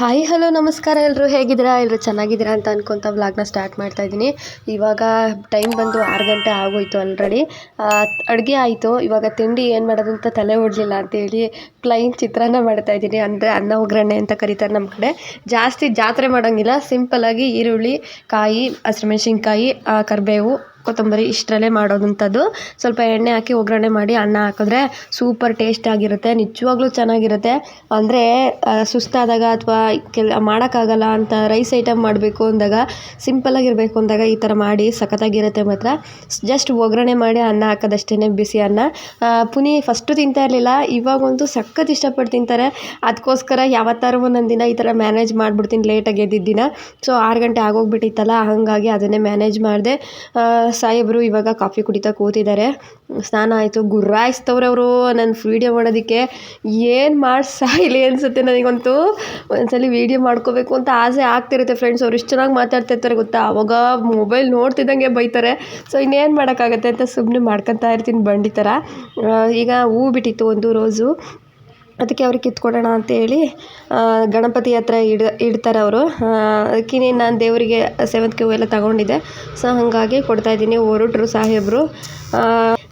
Hi, hello, ನಮಸ್ಕಾರ ಎಲ್ಲರೂ ಹೇಗಿದ್ದೀರಾ? ಎಲ್ಲರೂ ಚೆನ್ನಾಗಿದ್ದೀರಾ ಅಂತ ಅನ್ಕೊತ ವ್ಲಾಗ್ನ ಸ್ಟಾರ್ಟ್ ಮಾಡ್ತಾ ಇದ್ದೀನಿ. ಇವಾಗ ಟೈಮ್ ಬಂದು ಆರು ಗಂಟೆ ಆಗೋಯ್ತು ಆಲ್ರೆಡಿ ಅಡುಗೆ ಆಯಿತು. ಇವಾಗ ತಿಂಡಿ ಏನು ಮಾಡೋದು ಅಂತ ತಲೆ ಓಡಲಿಲ್ಲ ಅಂತೇಳಿ ಪ್ಲೈನ್ ಚಿತ್ರಾನ್ನ ಮಾಡ್ತಾ ಇದ್ದೀನಿ. ಅಂದರೆ ಅನ್ನ, ಒಗ್ಗರಣೆ ಅಂತ ಕರೀತಾರೆ ನಮ್ಮ ಕಡೆ. ಜಾಸ್ತಿ ಜಾತ್ರೆ ಮಾಡೋಂಗಿಲ್ಲ. ಸಿಂಪಲ್ಲಾಗಿ ಈರುಳ್ಳಿ, ಕಾಯಿ, ಹಸಿಮೆಣ್ಸಿನ್ಕಾಯಿ ಕರಿಬೇವು ಕೊತ್ತಂಬರಿ ಇಷ್ಟರಲ್ಲೇ ಮಾಡೋದಂಥದ್ದು. ಸ್ವಲ್ಪ ಎಣ್ಣೆ ಹಾಕಿ ಒಗ್ಗರಣೆ ಮಾಡಿ ಅನ್ನ ಹಾಕಿದ್ರೆ ಸೂಪರ್ ಟೇಸ್ಟ್ ಆಗಿರುತ್ತೆ. ನಿಜವಾಗ್ಲೂ ಚೆನ್ನಾಗಿರುತ್ತೆ. ಅಂದರೆ ಸುಸ್ತಾದಾಗ ಅಥವಾ ಕೆಲ, ಮಾಡೋಕ್ಕಾಗಲ್ಲ ಅಂತ ರೈಸ್ ಐಟಮ್ ಮಾಡಬೇಕು ಅಂದಾಗ ಸಿಂಪಲ್ಲಾಗಿರಬೇಕು ಅಂದಾಗ ಈ ಥರ ಮಾಡಿ ಸಖತ್ತಾಗಿರುತ್ತೆ ಮಾತ್ರ. ಜಸ್ಟ್ ಒಗ್ಗರಣೆ ಮಾಡಿ ಅನ್ನ ಹಾಕೋದಷ್ಟೇ ಬಿಸಿ ಅನ್ನ. ಪುನಿ ಫಸ್ಟು ತಿಂತಾ ಇರಲಿಲ್ಲ. ಇವಾಗಂತೂ ಸಖತ್ ಇಷ್ಟಪಟ್ಟು ತಿಂತಾರೆ. ಅದಕ್ಕೋಸ್ಕರ ಯಾವತ್ತಾರು ಒಂದೊಂದು ದಿನ ಈ ಥರ ಮ್ಯಾನೇಜ್ ಮಾಡಿಬಿಡ್ತೀನಿ ಲೇಟಾಗಿ ಎದ್ದಿದ್ದ ದಿನ ಸೊ ಆರು ಗಂಟೆ ಆಗೋಗ್ಬಿಟ್ಟಿತ್ತಲ್ಲ, ಹಾಗಾಗಿ ಅದನ್ನೇ ಮ್ಯಾನೇಜ್ ಮಾಡಿದೆ. ಸಾಹೇಬರು ಇವಾಗ ಕಾಫಿ ಕುಡಿತಾ ಕೂತಿದ್ದಾರೆ. ಸ್ನಾನ ಆಯಿತು. ಗುರ್ರಾಯಿಸ್ತವ್ರೆ ಅವರು ನನ್ನ ವೀಡಿಯೋ ಮಾಡೋದಕ್ಕೆ ಏನು ಮಾಡಿ ಸಾಯಲಿ ಅನಿಸುತ್ತೆ ನನಗಂತೂ. ಒಂದ್ಸಲ ವೀಡಿಯೋ ಮಾಡ್ಕೋಬೇಕು ಅಂತ ಆಸೆ ಆಗ್ತಿರುತ್ತೆ ಫ್ರೆಂಡ್ಸ್ ಅವ್ರು. ಇಷ್ಟು ಚೆನ್ನಾಗಿ ಮಾತಾಡ್ತಿರ್ತಾರೆ ಗೊತ್ತಾ? ಅವಾಗ ಮೊಬೈಲ್ ನೋಡ್ತಿದ್ದಂಗೆ ಬೈತಾರೆ. ಸೊ ಇನ್ನೇನು ಮಾಡೋಕ್ಕಾಗತ್ತೆ ಅಂತ ಸುಮ್ಮನೆ ಮಾಡ್ಕೊತಾ ಇರ್ತೀನಿ ಬಂಡಿ ಥರ ಈಗ ಹೂ ಬಿಟ್ಟಿತ್ತು ಒಂದು ರೋಸು. ಅದಕ್ಕೆ ಅವ್ರಿಗೆ ಕಿತ್ಕೊಡೋಣ ಅಂತೇಳಿ ಗಣಪತಿ ಹತ್ರ ಇಡ, ಇಡ್ತಾರೆ ಅವರು. ಅದಕ್ಕೆ ನಾನು ದೇವರಿಗೆ ಸೇವಂತಿಗೆ ಹೂವೆಲ್ಲ ತಗೊಂಡಿದ್ದೆ. ಸೊ ಹಾಗಾಗಿ ಕೊಡ್ತಾಯಿದ್ದೀನಿ ಹೊರಟ್ರು ಸಾಹೇಬರು.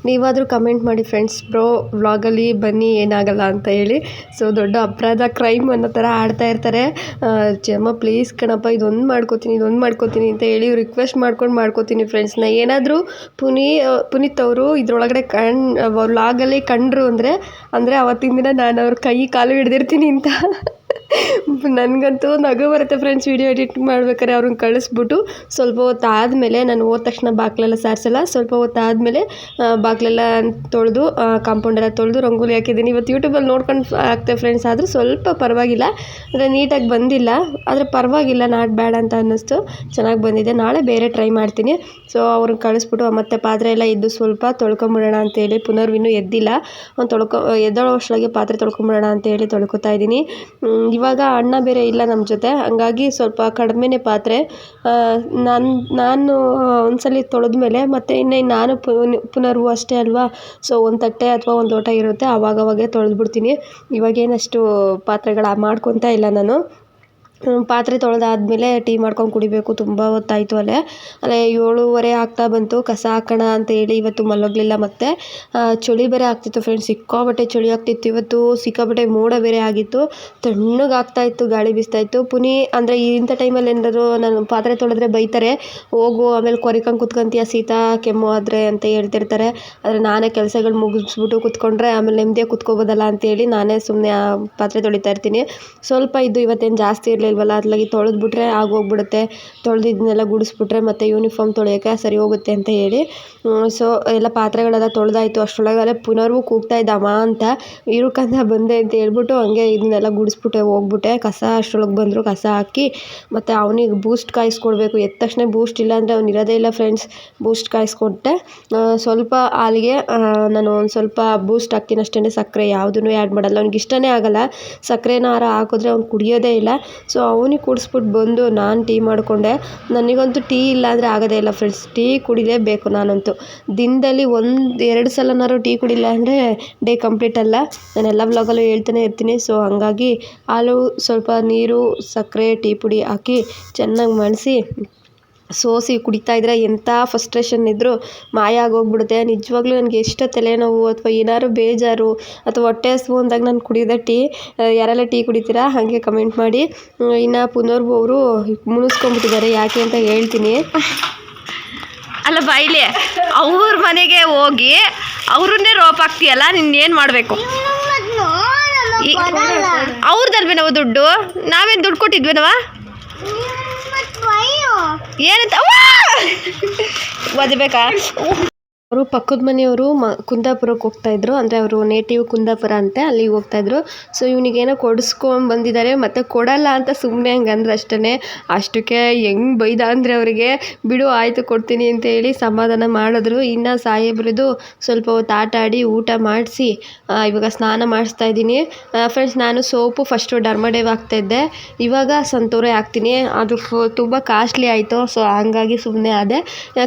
ನೀವಾದರೂ ಕಮೆಂಟ್ ಮಾಡಿ ಫ್ರೆಂಡ್ಸ್ ಬ್ರೋ ವ್ಲಾಗಲ್ಲಿ ಬನ್ನಿ, ಏನಾಗಲ್ಲ ಅಂತ ಹೇಳಿ. ಸೊ ದೊಡ್ಡ ಅಪರಾಧ ಕ್ರೈಮ್ ಅನ್ನೋ ಥರ ಆಡ್ತಾ ಇರ್ತಾರೆ. ಜಮ್ಮ ಪ್ಲೀಸ್ ಕಣಪ್ಪ, ಇದೊಂದು ಮಾಡ್ಕೋತೀನಿ ಇದೊಂದು ಮಾಡ್ಕೋತೀನಿ ಅಂತ ಹೇಳಿ ರಿಕ್ವೆಸ್ಟ್ ಮಾಡ್ಕೊಂಡು ಮಾಡ್ಕೋತೀನಿ ಫ್ರೆಂಡ್ಸ್ನ ಏನಾದರೂ ಪುನಿ ಪುನೀತ್ ಅವರು ಇದರೊಳಗಡೆ ಕಣ್ ವ್ಲಾಗಲ್ಲಿ ಕಂಡ್ರು ಅಂದರೆ ಅಂದರೆ ಅವತ್ತಿನ ದಿನ ನಾನು ಅವ್ರ ಕೈ, ಕಾಲು ಹಿಡ್ದಿರ್ತೀನಿ ಅಂತ. ನನಗಂತೂ ನಗು ಬರುತ್ತೆ ಫ್ರೆಂಡ್ಸ್ ವೀಡಿಯೋ ಎಡಿಟ್ ಮಾಡ್ಬೇಕಾದ್ರೆ ಅವ್ರನ್ನ ಕಳಿಸ್ಬಿಟ್ಟು ಸ್ವಲ್ಪ ಹೊತ್ತು ಆದಮೇಲೆ ನಾನು ಹೋದ ತಕ್ಷಣ ಬಾಕ್ಲೆಲ್ಲ ಸಾರಿಸಲ್ಲ, ಸ್ವಲ್ಪ ಹೊತ್ತು ಆದಮೇಲೆ ಬಾಗಿಲೆಲ್ಲ ತೊಳೆದು ಕಾಂಪೌಂಡೆಲ್ಲ ತೊಳೆದು ರಂಗೋಲಿ ಹಾಕಿದ್ದೀನಿ. ಇವತ್ತು ಯೂಟ್ಯೂಬಲ್ಲಿ ನೋಡ್ಕೊಂಡು ಹಾಕ್ತೆ ಫ್ರೆಂಡ್ಸ್ ಆದರೂ ಸ್ವಲ್ಪ ಪರವಾಗಿಲ್ಲ. ಅಂದರೆ ನೀಟಾಗಿ ಬಂದಿಲ್ಲ, ಆದರೆ ಪರವಾಗಿಲ್ಲ, ನಾಟ್ ಬೇಡ ಅಂತ ಅನ್ನಿಸ್ತು. ಚೆನ್ನಾಗಿ ಬಂದಿದೆ. ನಾಳೆ ಬೇರೆ ಟ್ರೈ ಮಾಡ್ತೀನಿ. ಸೊ ಅವ್ರನ್ನ ಕಳಿಸ್ಬಿಟ್ಟು ಮತ್ತೆ ಪಾತ್ರೆ ಎಲ್ಲ ಇದ್ದು ಸ್ವಲ್ಪ ತೊಳ್ಕೊಂಬಿಡೋಣ ಅಂತೇಳಿ, ಪುನರ್ವಿನ್ನೂ ಎದ್ದಿಲ್ಲ. ಅವ್ನು ತೊಳ್ಕೊ ಎದ್ದೋಳೋ ಅಷ್ಟೊಳಗೆ ಪಾತ್ರೆ ತೊಳ್ಕೊಂಬಿಡೋಣ ಅಂತೇಳಿ ತೊಳ್ಕೊತಾ ಇದ್ದೀನಿ. ಇವಾಗ ಅಣ್ಣ ಬೇರೆ ಇಲ್ಲ ನಮ್ಮ ಜೊತೆ. ಹಂಗಾಗಿ ಸ್ವಲ್ಪ ಕಡಿಮೆನೇ ಪಾತ್ರೆ. ನಾನು ನಾನು ತೊಳೆದ ಮೇಲೆ ಮತ್ತು ಇನ್ನು ನಾನು ಪುನರ್ವು ಅಷ್ಟೇ ಅಲ್ವಾ? ಸೊ ಒಂದು ತಟ್ಟೆ ಅಥವಾ ಒಂದು ಲೋಟ ಇರುತ್ತೆ ಆವಾಗವಾಗೇ ತೊಳೆದ್ಬಿಡ್ತೀನಿ. ಇವಾಗೇನಷ್ಟು ಪಾತ್ರೆಗಳು ಮಾಡ್ಕೊತಾ ಇಲ್ಲ ನಾನು. ಪಾತ್ರೆ ತೊಳೆದಾದ್ಮೇಲೆ ಟೀ ಮಾಡ್ಕೊಂಡು ಕುಡಿಬೇಕು. ತುಂಬ ಹೊತ್ತಾಯಿತು ಅಲ್ಲೇ. ಅಲ್ಲೇ ಏಳುವರೆ ಆಗ್ತಾ ಬಂತು. ಕಸ ಹಾಕೋಣ ಅಂತೇಳಿ ಇವತ್ತು ಮಲಗಲಿಲ್ಲ ಮತ್ತೆ. ಚಳಿ ಬೇರೆ ಆಗ್ತಿತ್ತು ಫ್ರೆಂಡ್ಸ್ ಸಿಕ್ಕಾಪಟ್ಟೆ ಚಳಿ ಆಗ್ತಿತ್ತು. ಇವತ್ತು ಸಿಕ್ಕಾಪಟ್ಟೆ ಮೋಡ ಬೇರೆ ಆಗಿತ್ತು. ತಣ್ಣಗೆ ಆಗ್ತಾಯಿತ್ತು ಗಾಳಿ ಬೀಸ್ತಾಯಿತ್ತು ಪುನಿ ಅಂದರೆ ಇಂಥ ಟೈಮಲ್ಲಿ ಏನಾದ್ರು ನಾನು ಪಾತ್ರೆ ತೊಳೆದ್ರೆ ಬೈತಾರೆ. ಹೋಗು, ಆಮೇಲೆ ಕೊರಿಕಂಗೆ ಕುತ್ಕೊಂತೀಯ ಶೀತ ಕೆಮ್ಮು ಆದರೆ ಅಂತ ಹೇಳ್ತಿರ್ತಾರೆ. ಆದರೆ ನಾನೇ ಕೆಲಸಗಳು ಮುಗಿಸ್ಬಿಟ್ಟು ಕುತ್ಕೊಂಡ್ರೆ ಆಮೇಲೆ ನೆಮ್ಮದಿಯಾಗಿ ಕುತ್ಕೋಬೋದಲ್ಲ ಅಂತೇಳಿ ನಾನೇ ಸುಮ್ಮನೆ ಪಾತ್ರೆ ತೊಳಿತಾ ಇರ್ತೀನಿ. ಸ್ವಲ್ಪ ಇದ್ದು ಇವತ್ತೇನು ಜಾಸ್ತಿ ಇರಲಿಲ್ಲ. ಇಲ್ವಲ್ಲ ಅತ್ಲಾಗಿ ತೊಳೆದ್ಬಿಟ್ರೆ ಆಗೋಗ್ಬಿಡುತ್ತೆ. ತೊಳೆದಿದ್ದನ್ನೆಲ್ಲ ಗುಡಿಸ್ಬಿಟ್ರೆ ಮತ್ತು ಯೂನಿಫಾರ್ಮ್ ತೊಳೆಯೋಕ್ಕೆ ಸರಿ ಹೋಗುತ್ತೆ ಅಂತ ಹೇಳಿ. ಸೊ ಎಲ್ಲ ಪಾತ್ರೆಗಳೆಲ್ಲ ತೊಳೆದಾಯ್ತು. ಅಷ್ಟರೊಳಗಡೆ ಪುನರ್ವು ಕೂಗ್ತಾ ಇದ್ದ ಅಮ್ಮ ಅಂತ ಇರುಕಂತ ಬಂದೆ ಅಂತ ಹೇಳ್ಬಿಟ್ಟು ಹಂಗೆ ಇದನ್ನೆಲ್ಲ ಗುಡಿಸ್ಬಿಟ್ಟೆ, ಹೋಗ್ಬಿಟ್ಟೆ. ಕಸ ಅಷ್ಟರೊಳಗೆ ಬಂದರು, ಕಸ ಹಾಕಿ ಮತ್ತು ಅವನಿಗೆ ಬೂಸ್ಟ್ ಕಾಯಿಸ್ಕೊಡ್ಬೇಕು. ಎದ್ದ ತಕ್ಷಣ ಬೂಸ್ಟ್ ಇಲ್ಲ ಅಂದರೆ ಅವ್ನು ಇರೋದೇ ಇಲ್ಲ ಫ್ರೆಂಡ್ಸ್ ಬೂಸ್ಟ್ ಕಾಯಿಸ್ಕೊಟ್ಟೆ. ಸ್ವಲ್ಪ ಹಾಲಿಗೆ ನಾನು ಒಂದು ಸ್ವಲ್ಪ ಬೂಸ್ಟ್ ಹಾಕ್ತೀನಿ ಅಷ್ಟೇ ಸಕ್ಕರೆ ಯಾವುದೂ ಆ್ಯಡ್ ಮಾಡಲ್ಲ. ಅವ್ನಿಗೆ ಇಷ್ಟನೇ ಆಗಲ್ಲ. ಸಕ್ಕರೆನಾರ ಹಾಕಿದ್ರೆ ಅವ್ನು ಕುಡಿಯೋದೇ ಇಲ್ಲ. ಅವನಿಗೆ ಕುಡಿಸ್ಬಿಟ್ಟು ಬಂದು ನಾನು ಟೀ ಮಾಡಿಕೊಂಡೆ. ನನಗಂತೂ ಟೀ ಇಲ್ಲ ಅಂದರೆ ಆಗೋದೇ ಇಲ್ಲ ಫ್ರೆಂಡ್ಸ್ ಟೀ ಕುಡಿಲೇಬೇಕು ನಾನಂತೂ. ದಿನದಲ್ಲಿ ಒಂದು, ಎರಡು ಸಲನಾದ್ರು ಟೀ ಕುಡಿಲ್ಲ ಅಂದರೆ ಡೇ ಕಂಪ್ಲೀಟ್ ಅಲ್ಲ. ನಾನು ಎಲ್ಲ ವ್ಲಾಗಲ್ಲೂ ಹೇಳ್ತಾನೆ ಇರ್ತೀನಿ. ಸೊ ಹಾಗಾಗಿ ಹಾಲು ಸ್ವಲ್ಪ ನೀರು, ಸಕ್ಕರೆ, ಟೀ ಪುಡಿ ಹಾಕಿ ಚೆನ್ನಾಗಿ ಮಣಿಸಿ ಸೋಸಿ ಕುಡಿತಾ ಇದ್ದರೆ ಎಂಥ ಫಸ್ಟ್ರೇಷನ್ ಇದ್ದರೂ ಮಾಯ ಆಗೋಗ್ಬಿಡುತ್ತೆ. ನಿಜವಾಗ್ಲೂ ನನಗೆ ಎಷ್ಟು ತಲೆನೋವು ಅಥವಾ ಏನಾದ್ರು ಬೇಜಾರು ಅಥವಾ ಹೊಟ್ಟೆ ಹಸ್ವು ಅಂದಾಗ ನಾನು ಕುಡಿಯೋದೇ ಟೀ ಯಾರೆಲ್ಲ ಟೀ ಕುಡಿತೀರಾ ಹಾಗೆ ಕಮೆಂಟ್ ಮಾಡಿ. ಇನ್ನು ಪುನರ್ವು ಅವರು ಮುನಿಸ್ಕೊಂಡ್ಬಿಟ್ಟಿದ್ದಾರೆ ಯಾಕೆ ಅಂತ ಹೇಳ್ತೀನಿ. ಅಲ್ಲ ಬಾಯಿಲಿ ಅವ್ರ ಮನೆಗೆ ಹೋಗಿ ಅವ್ರನ್ನೇ ರೋಪ್ ಹಾಕ್ತೀಯಲ್ಲ ನಿನ್ನ ಏನು ಮಾಡಬೇಕು? ಅವ್ರದ್ದಲ್ವೇನವ ನಾವು ದುಡ್ಡು? ನಾವೇನು ದುಡ್ಡು ಕೊಟ್ಟಿದ್ವೇನವ? ಏನಂತ ಓದಬೇಕಾ ಅವರು ಪಕ್ಕದ ಮನೆಯವರು ಮ, ಕುಂದಾಪುರಕ್ಕೆ ಇದ್ದರು ಅಂದರೆ ಅವರು ನೇಟಿವ್ ಕುಂದಾಪುರ ಅಂತೆ, ಅಲ್ಲಿಗೆ ಹೋಗ್ತಾಯಿದ್ರು ಸೊ ಇವನಿಗೇನೋ ಕೊಡಿಸ್ಕೊಂಡು ಬಂದಿದ್ದಾರೆ ಮತ್ತು ಕೊಡಲ್ಲ ಅಂತ ಸುಮ್ಮನೆ ಹಂಗಂದ್ರೆ ಅಷ್ಟೇ ಅಷ್ಟಕ್ಕೆ ಹೆಂಗೆ ಬೈದ ಅಂದರೆ ಅವರಿಗೆ, ಬಿಡು, ಆಯಿತು, ಕೊಡ್ತೀನಿ ಅಂತ ಹೇಳಿ ಸಮಾಧಾನ ಮಾಡಿದ್ರು. ಇನ್ನು ಸಾಹೇಬ್ರದ್ದು ಸ್ವಲ್ಪ ಹೊತ್ತು ಆಟ ಆಡಿ ಊಟ ಮಾಡಿಸಿ ಇವಾಗ ಸ್ನಾನ ಮಾಡಿಸ್ತಾ ಇದ್ದೀನಿ. ಫ್ರೆಂಡ್ಸ್ ನಾನು ಸೋಪು ಫಸ್ಟು ಡರ್ಮಡೇವ್ ಹಾಕ್ತಾಯಿದ್ದೆ ಇವಾಗ ಸಂತೂರೇ ಹಾಕ್ತೀನಿ. ಅದು ಫು, ತುಂಬ ಕಾಸ್ಟ್ಲಿ ಆಯಿತು. ಸೊ ಹಂಗಾಗಿ ಸುಮ್ಮನೆ ಆದೆ.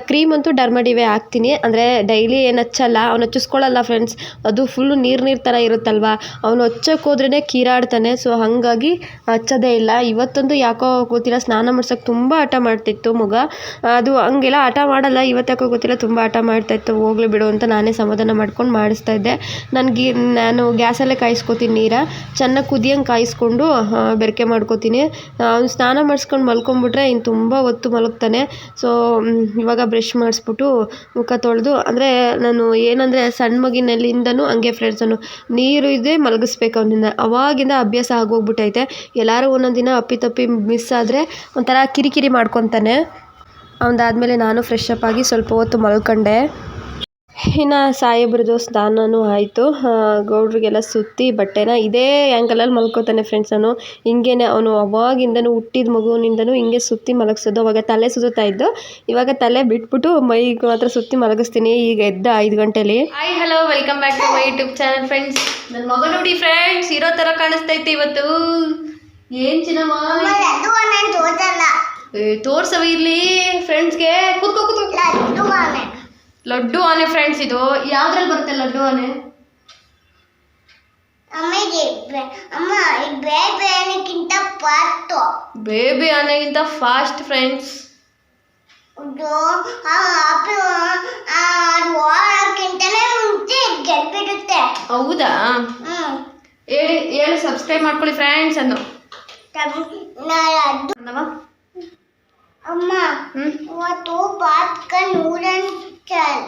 ಕ್ರೀಮ್ ಅಂತೂ ಡರ್ಮಡಿವೇ ಹಾಕ್ತೀನಿ. ಅಂದರೆ ಡೈಲಿ ಏನು ಹಚ್ಚಲ್ಲ, ಅವ್ನು ಹಚ್ಚಿಸ್ಕೊಳ್ಳಲ್ಲ ಫ್ರೆಂಡ್ಸ್ ಅದು ಫುಲ್ಲು ನೀರು ನೀರು ಥರ ಇರುತ್ತಲ್ವ? ಅವನು ಹಚ್ಚಕ್ಕೆ ಹೋದ್ರೇ ಕೀರಾಡ್ತಾನೆ. ಸೊ ಹಾಗಾಗಿ ಹಚ್ಚೋದೇ ಇಲ್ಲ. ಇವತ್ತೊಂದು ಯಾಕೋ ಗೊತ್ತಿಲ್ಲ, ಸ್ನಾನ ಮಾಡ್ಸೋಕೆ ತುಂಬ ಹಠ ಮಾಡ್ತಿತ್ತು ಮಗ. ಅದು ಹಂಗೆಲ್ಲ ಹಠ ಮಾಡಲ್ಲ ಇವತ್ತಾಕೋ ಗೊತ್ತಿಲ್ಲ, ತುಂಬ ಹಠ ಮಾಡ್ತಾಯಿತ್ತು ಹೋಗ್ಲಿ ಬಿಡು ಅಂತ ನಾನೇ ಸಮಾಧಾನ ಮಾಡ್ಕೊಂಡು ಮಾಡಿಸ್ತಾ ಇದ್ದೆ. ನನಗೆ ನಾನು ಗ್ಯಾಸಲ್ಲೇ ಕಾಯಿಸ್ಕೊತೀನಿ ನೀರ. ಚೆನ್ನಾಗಿ ಕುದಿಯಂಗೆ ಕಾಯಿಸ್ಕೊಂಡು ಬೆರಕೆ ಮಾಡ್ಕೊತೀನಿ. ಅವ್ನು ಸ್ನಾನ ಮಾಡಿಸ್ಕೊಂಡು ಮಲ್ಕೊಂಡ್ಬಿಟ್ರೆ ಇನ್ನು ತುಂಬ ಹೊತ್ತು ಮಲಗ್ತಾನೆ. ಸೊ ಇವಾಗ ಬ್ರಷ್ ಮಾಡಿಸ್ಬಿಟ್ಟು ಮುಖ ತೊಳೆದು ಅಂದರೆ ನಾನು ಏನಂದರೆ ಸಣ್ಣ ಮಗಿನಲ್ಲಿಂದನೂ ಹಂಗೆ ಫ್ರೆಂಡ್ಸನ್ನು ನೀರು ಇದೆ ಮಲಗಿಸ್ಬೇಕು ಅವನಿಂದ. ಅವಾಗಿಂದ ಅಭ್ಯಾಸ ಆಗೋಗ್ಬಿಟ್ಟೈತೆ. ಎಲ್ಲರೂ ಒಂದೊಂದು ದಿನ ಅಪ್ಪಿತಪ್ಪಿ ಮಿಸ್ ಆದರೆ ಒಂಥರ ಕಿರಿಕಿರಿ ಮಾಡ್ಕೊತಾನೆ. ಅವನದಾದ್ಮೇಲೆ ನಾನು ಫ್ರೆಶ್ ಅಪ್ ಆಗಿ ಸ್ವಲ್ಪ ಹೊತ್ತು ಮಲ್ಕೊಂಡೆ. ಇನ್ನು ಸಾಹೇಬ್ರದ್ದು ಸ್ನಾನವೂ ಆಯಿತು. ಗೌಡ್ರಿಗೆಲ್ಲ ಸುತ್ತಿ ಬಟ್ಟೆನ ಇದೇ ಆ್ಯಂಗಲಲ್ಲಿ ಮಲ್ಕೋತಾನೆ ಫ್ರೆಂಡ್ಸ್ ನಾನು ಹಿಂಗೇನೆ ಅವನು ಅವಾಗಿಂದನೂ ಹುಟ್ಟಿದ ಮಗುವಿನಿಂದನೂ ಹಿಂಗೆ ಸುತ್ತಿ ಮಲಗಿಸೋದು ಅವಾಗ ತಲೆ ಸುತ್ತಾ ಇದ್ದು ಇವಾಗ ತಲೆ ಬಿಟ್ಬಿಟ್ಟು ಮೈಗೆ ಮಾತ್ರ ಸುತ್ತಿ ಮಲಗಿಸ್ತೀನಿ ಈಗ ಎದ್ದ ಐದು ಗಂಟೆಲಿ. Hi hello welcome back to my YouTube channel friends ನನ್ನ ಮಗ ನೋಡಿ ಫ್ರೆಂಡ್ಸ್ ಇರೋ ಥರ ಕಾಣಿಸ್ತೈತೆ ಇವತ್ತು. ಏನ್ ಚಿನ್ನಮ್ಮ? ತೋರ್ಸವ ಇರ್ಲಿ ಫ್ರೆಂಡ್ಸ್ಗೆ ಕೂತ್ಕೋ ಕೂತ್ಕೋ. ಲಡ್ಡು ಆನೆ ಲಡ್ಡು ಆನೆ ಫ್ರೆಂಡ್ಸ್ ಇದು ಯಾವ್ದ್ರಲ್ಲಿ ಬರುತ್ತೆ ಲಡ್ಡು ಆನೆ ಅಮ್ಮಗೆ ಬೆ- ಅಮ್ಮ ಈ ಬೇರೆ ಬೇರೆಕ್ಕಿಂತ ಪಾತು ಬೇಬಿ ಆನೆಗಿಂತ ಫಾಸ್ಟ್ ಫ್ರೆಂಡ್ಸ್ ಇದು ಆ ಆಪಿ ಅದು ವಾರಕ್ಕಿಂತಲೇ ಮುಂಚೆ ಗೆದ್ಬಿಡುತ್ತೆ ಹೌದಾ ಹ್ಮ್ ಹೇಳಿ ಹೇಳಿ ಸಬ್ಸ್ಕ್ರೈಬ್ ಮಾಡ್ಕೊಳ್ಳಿ ಫ್ರೆಂಡ್ಸ್ ಅನ್ನು ತಮ್- ನಾ ಲಡ್ಡು पास्त ಅಮ್ಮ ಪಾತ್ಕ ನೂಡನ್ ಚಲ್.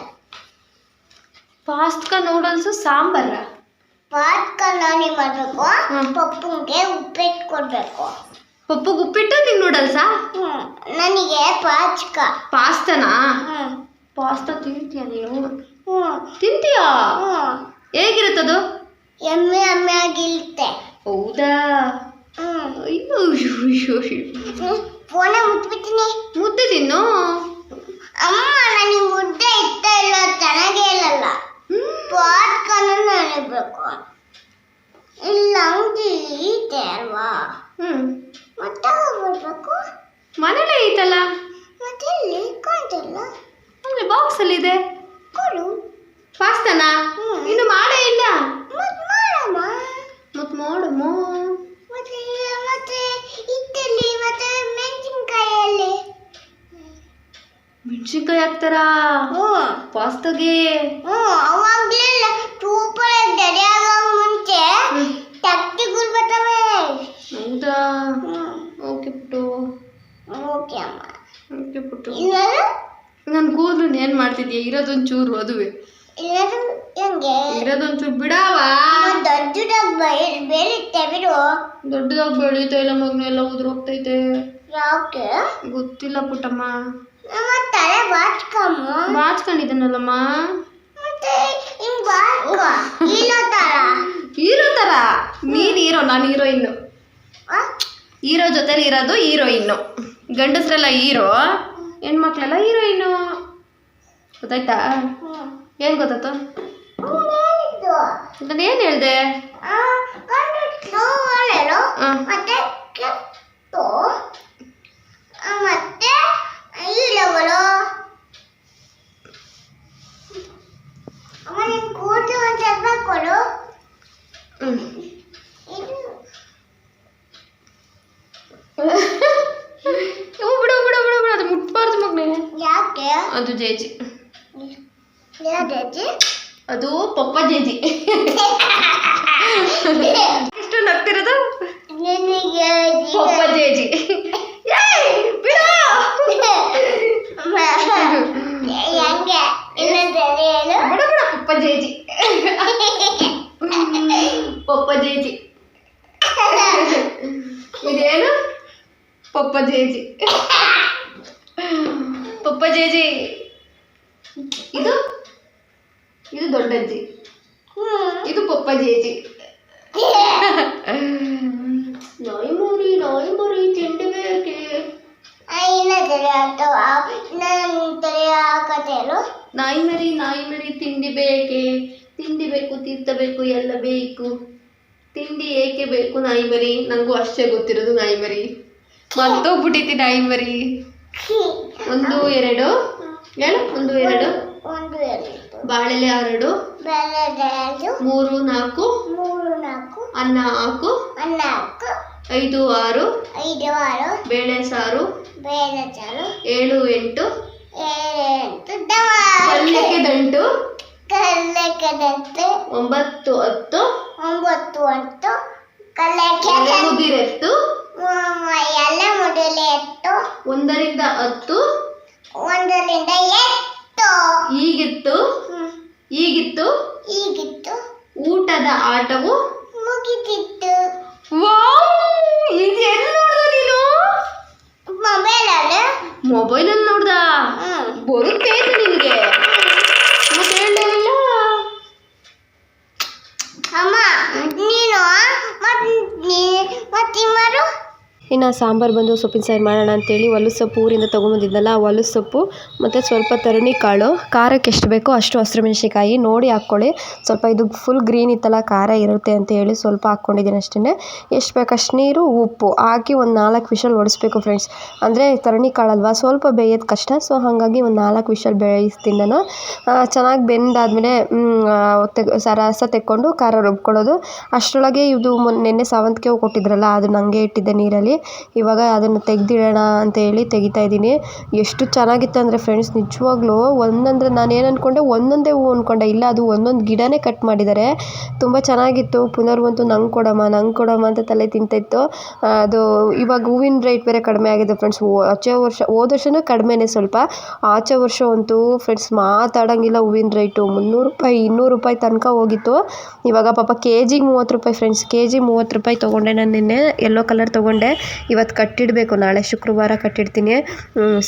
ಪಾಸ್ತ್ಕ ನೂಡಲ್ಸು ಸಾಂಬಾರ? ಪಾತ್ಕ ನಾನಿ ಮಾಡಬೇಕು? ಹ್ಮ್. ಪಪ್ಪುಗೆ ಉಪ್ಪಿಟ್ಟು ಕೊಡಬೇಕು ಪಪ್ಪುಗೆ ಉಪ್ಪಿಟ್ಟು ನಿಂಗೆ ನೂಡಲ್ಸಾ ನನಗೆ ಪಾಚ್ಕ ಪಾಸ್ತನಾ? ಹ್ಞೂ ಪಾಸ್ತಾ ತಿಂತೀಯ ನೀನು? ಹ್ಞೂ ತಿಂತೀಯಾ? ಹ್ಮ್. ಹೇಗಿರುತ್ತದು? ಎಮ್ಮೆ ಎಮ್ಮೆ ಆಗಿರುತ್ತೆ ಹೌದಾ ಅಯ್ಯೋ, ಅಯ್ಯೋ. ಫೋನ ಮುಟ್ಬಿಡ್ತೀನಿ ಮುದ್ದೆ ತಿನ್ನು ಅಮ್ಮ ನನಗೆ ಮುದ್ದೆ ಇಷ್ಟ ಇಲ್ಲ ಚೆನ್ನಾಗೇ ಇಲ್ಲಲ್ಲ. ಹ್ಮ್. ಪಾಟ್ಕನ್ನು ನೆನಬೇಕು. ಇಲ್ಲ ಅಂಗಡಿ ಇದೆ ಅಲ್ವಾ? ಹ್ಮ್. ಮತ್ತೆ ಹೋಗ್ಬಿಡ್ಬೇಕು ಮನೇಲೇ ಐತಲ್ಲ ಮತ್ತೆ ಇಲ್ಲಿ ಕಾಣ್ತಿಲ್ಲ ಅಂದ್ರೆ ಬಾಕ್ಸ್ ಅಲ್ಲಿ ಇದೆ. ಕೊಡು. ಪಾಸ್ತನಾ. ಇನ್ನು ಮಾಡೇ ಇಲ್ಲ. ಮತ್ತೆ ಮಾಡಮ್ಮ ಮತ್ತೆ ಮಾಡಮ್ಮ ಮತ್ತೆ? ಮೆಣಸಿನ್ಕಾಯಿ ಹಾಕ್ತಾರಾ ಪಾಸ್ತಾಗೆ? ಅವಾಗಲೇ ಸೂಪರ್ ರೆಡಿ ಮುಂಚೆ ತಟ್ಟಿಗಳು ಬರ್ತವೆ. ಹೌದಾ? ಓಕೆ ಪುಟ್ಟು. ಓಕೆ ಅಮ್ಮ. ಓಕೆ ಪುಟ್ಟು. ನನ್ನ ಕೂದಲು ಮಾಡ್ತಿದ್ದೀಯ ಮಾಡ್ತಿದ್ಯಾ? ಇರೋದೊಂಚೂರು ಅದುವೆ. ಇಲ್ಲರೂ ಹೆಂಗೆ? ಇರೋದೊಂಚೂರು ಬಿಡವಾ? ದೊಡ್ಡದಾಗಿ ಬೈ ಬೇರುತ್ತೆ ಬಿಡು. ದೊಡ್ಡದಾಗಿ ಬೆಳೀತಾ ಇಲ್ಲ ಮಗನೆಲ್ಲ ಉದುರು ಹೋಗ್ತೈತೆ. ಯಾಕೆ? ಗೊತ್ತಿಲ್ಲ ಪುಟ್ಟಮ್ಮ. ನಮ್ಮ ತಲೆ ಬಾಚ್ಕಮ್ಮ ಬಾಚ್ಕೊಂಡಿದ್ದಾನಲ್ಲಮ್ಮ ಮತ್ತೆ ಹಿಂಗ್ ಬಾಚ್ಕ ಇಲ್ಲ ತರ ಹೀರೋ ತರ ನೀನ್ ಹೀರೋ ನಾನು ಹೀರೋಯಿನ್ನು ಆ? ಹೀರೋ ಜೊತೆಲಿ ಇರೋದು ಹೀರೋಯಿನ್ನು ಗಂಡಸ್ರೆಲ್ಲ ಹೀರೋ ಹೆಣ್ಮಕ್ಳೆಲ್ಲ ಹೀರೋಯಿನ್ನು ಗೊತ್ತಾಯ್ತಾ ಹ್ಮ್. ಏನ್ ಗೊತ್ತಾಯ್ತು ಅವ್ನ್ ಹೇಳಿದ್ದು. ನಾನು ಏನ್ ಹೇಳ್ದೆ ಆ, ಕಂಡಿತ್ತು ಒಳ್ಳೆದು. ಆ. ಮತ್ತೆ ಕೆಟ್ಟು ಆ, ಮತ್ತೆ ಇಲ್ಲವಳು ಅಮ್ಮ ನಿನ್ ಕೂತು ಒಂದ್ ಸ್ವಲ್ಪ ಕೊಡು ಹ್ಮ್ ಇದು ಓ ಬಿಡು ಬಿಡು ಬಿಡು ಬಿಡು ಅದು ಮುಟ್ಬಾರ್ದು ಮಗ್ನೆ ಯಾಕೆ ಅದು ಜೇಜಿ ಯಾವ್ದೈತಿ ಅದು ಪಪ್ಪ ಜೇಜಿ ಎಷ್ಟು ನಗ್ತಿರೋದು ನಿನಗೆ ಪಪ್ಪ ಜೇಜಿ ಏಯ್, ಬಿಡು ಹೆಂಗೆ ಇನ್ನೊಂದ್ಸರಿ ಹೇಳು ಬಿಡು ಬಿಡು ಪಪ್ಪ ಜೇಜಿ ಪಪ್ಪ ಜೇಜಿ ಇದೇನು ಪಪ್ಪ ಜೇಜಿ ಪಪ್ಪ ಜೇಜಿ ಇದು ಇದು ದೊಡ್ಡಜ್ಜಿ ಹ್ಮ್. ಇದು ಪಪ್ಪ ಜೇಜಿ ನಾಯಿ ಮರಿ ನಾಯಿ ಮರಿ ತಿಂಡಿ ಬೇಕೆ ಆ, ಇನ್ನೊಂದ್ಸರಿ ಅಥವಾ ಇನ್ನೊಂದ್ಸರಿ ಕತೆ ಹೇಳು ನಾಯಿ ಮರಿ ನಾಯಿ ಮರಿ ತಿಂಡಿ ಬೇಕೆ ತಿಂಡಿ ಬೇಕು ತೀರ್ಥ ಬೇಕು ಎಲ್ಲ ಬೇಕು ತಿಂಡಿ ಏಕೆ ಬೇಕು ನಾಯಿ ಮರಿ? ನನಗೂ ಅಷ್ಟೇ ಗೊತ್ತಿರೋದು ನಾಯಿ ಮರಿ. ಮರ್ತೋಗ್ಬಿಟ್ಟೈತಿ ನಾಯಿ ಮರಿ. ಒಂದು ಎರಡು. ಹೇಳು ಒಂದು ಎರಡು. ಒಂದು ಎರಡು. ಬಾಳೆಲೆ ಹರಡು ಬೆಳೆದು ಮೂರು ನಾಲ್ಕು. ಮೂರು ನಾಲ್ಕು. ಅನ್ನ ಹಾಕು. ನಾಲ್ಕು ಐದು ಆರು. ಐದು ಆರು. ಬೇಳೆ ಸಾರು. ಬೇಳೆ ಚಾರು ಏಳು ಎಂಟು. ಎಂಟು. ಪಲ್ಯಕ್ಕೆ ದಂಟು. ಕಲ್ಲಕ್ಕೆ ಒಂಬತ್ತು ಹತ್ತು. ಒಂಬತ್ತು ಹತ್ತು. ಎಲೆ ಮುದಿರೆತ್ತು ಎಲ್ಲ ಮೊದಲೇ ಎತ್ತು ಒಂದರಿಂದ ಹತ್ತು. ಒಂದರಿಂದ ಎತ್ತು ಈಗಿತ್ತು. ಈಗಿತ್ತು. ಈಗಿತ್ತು. ಊಟದ ಆಟವು ಮುಗಿತಿತ್ತು ಇದು ಎಲ್ಲಿ ನೋಡ್ದ ನೀನು ಮೊಬೈಲಲ್ಲಿ ಮೊಬೈಲಲ್ಲಿ ನೋಡ್ದ ಹ್ಮ್ ಬರುತ್ತೆ ನಿನಗೆ ಮತ್ತೆ ಹೇಳಲಿಲ್ಲ ಅಮ್ಮ ನೀನು ಮತ್ ನೀ ಮತ್ತಿಮ್ಮರು ಇನ್ನು ಸಾಂಬಾರು ಬಂದು ಸೊಪ್ಪಿನ ಸಾರು ಮಾಡೋಣ ಅಂತೇಳಿ ಸೊಪ್ಪು ಊರಿಂದ ತೊಗೊಂಬಂದಿದ್ದಲ್ಲ ಸೊಪ್ಪು ಮತ್ತು ಸ್ವಲ್ಪ ತರಣಿ ಕಾಳು, ಖಾರಕ್ಕೆ ಎಷ್ಟು ಬೇಕೋ ಅಷ್ಟು ಹಸಿರು ಮೆಣಸಿಕಾಯಿ ನೋಡಿ ಹಾಕ್ಕೊಳ್ಳಿ. ಸ್ವಲ್ಪ ಇದು ಫುಲ್ ಗ್ರೀನ್ ಇತ್ತಲ್ಲ, ಖಾರ ಇರುತ್ತೆ ಅಂತ ಹೇಳಿ ಸ್ವಲ್ಪ ಹಾಕ್ಕೊಂಡಿದ್ದೀನಿ ಅಷ್ಟೇ ಎಷ್ಟು ಬೇಕು ಅಷ್ಟು ನೀರು, ಉಪ್ಪು ಹಾಕಿ ಒಂದು ನಾಲ್ಕು ವಿಷಲ್ ಒಡಿಸ್ಬೇಕು ಫ್ರೆಂಡ್ಸ್ ಅಂದರೆ ತರಣಿ ಕಾಳಲ್ವಾ, ಸ್ವಲ್ಪ ಬೇಯೋದು ಕಷ್ಟ ಸೊ ಹಾಗಾಗಿ ಒಂದು ನಾಲ್ಕು ವಿಷಲ್ ಬೇಯಿಸ್ತೀನಿ ನಾನು. ಚೆನ್ನಾಗಿ ಬೆಂದಾದಮೇಲೆ ತೆಗ್ ಸ ರಸ ತೆಕ್ಕೊಂಡು ಖಾರ ರುಬ್ಕೊಳ್ಳೋದು. ಅಷ್ಟರೊಳಗೆ ಇದು ಮೊನ್ನೆ ನೆನ್ನೆ ಸಾವಂತಿಗೆ ಹೋಗಿ ಕೊಟ್ಟಿದ್ರಲ್ಲ ಅದು ನನಗೆ ಇಟ್ಟಿದ್ದೆ ನೀರಲ್ಲಿ. ಇವಾಗ ಅದನ್ನು ತೆಗೆದಿಡೋಣ ಅಂತ ಹೇಳಿ ತೆಗಿತಾ ಇದ್ದೀನಿ. ಎಷ್ಟು ಚೆನ್ನಾಗಿತ್ತು ಅಂದರೆ ಫ್ರೆಂಡ್ಸ್ ನಿಜವಾಗ್ಲೂ ಒಂದಂದರೆ ನಾನು ಏನು ಅಂದ್ಕೊಂಡೆ ಒಂದೊಂದೇ ಹೂ ಅಂದ್ಕೊಂಡೆ ಇಲ್ಲ, ಅದು ಒಂದೊಂದು ಗಿಡನೇ ಕಟ್ ಮಾಡಿದ್ದಾರೆ ತುಂಬ ಚೆನ್ನಾಗಿತ್ತು. ಪುನರ್ವಂತು ನಂಗೆ ಕೊಡಮ್ಮ ನಂಗೆ ಕೊಡಮ್ಮ ಅಂತ ತಲೆ ತಿಂತಾಯಿತ್ತು ಅದು ಇವಾಗ ಹೂವಿನ ರೇಟ್ ಬೇರೆ ಕಡಿಮೆ ಆಗಿದೆ ಫ್ರೆಂಡ್ಸ್ ಆಚೆ ವರ್ಷ, ಹೋದ ವರ್ಷವೂ ಕಡಿಮೆನೇ ಸ್ವಲ್ಪ. ಆಚೆ ವರ್ಷ ಅಂತೂ ಫ್ರೆಂಡ್ಸ್ ಮಾತಾಡೋಂಗಿಲ್ಲ ಹೂವಿನ ರೇಟು ಮುನ್ನೂರು ರೂಪಾಯಿ, ಇನ್ನೂರು ರೂಪಾಯಿ ತನಕ ಹೋಗಿತ್ತು. ಇವಾಗ ಪಾಪ ಕೆ ಜಿಗೆ ಮೂವತ್ತು ರೂಪಾಯಿ ಫ್ರೆಂಡ್ಸ್ ಕೆ ಜಿ ಮೂವತ್ತು ರೂಪಾಯಿ ತೊಗೊಂಡೆ ನಾನು ನಿನ್ನೆ. ಯೆಲ್ಲೋ ಕಲರ್ ತೊಗೊಂಡೆ. ಇವತ್ತು ಕಟ್ಟಿಡಬೇಕು, ನಾಳೆ ಶುಕ್ರವಾರ ಕಟ್ಟಿಡ್ತೀನಿ.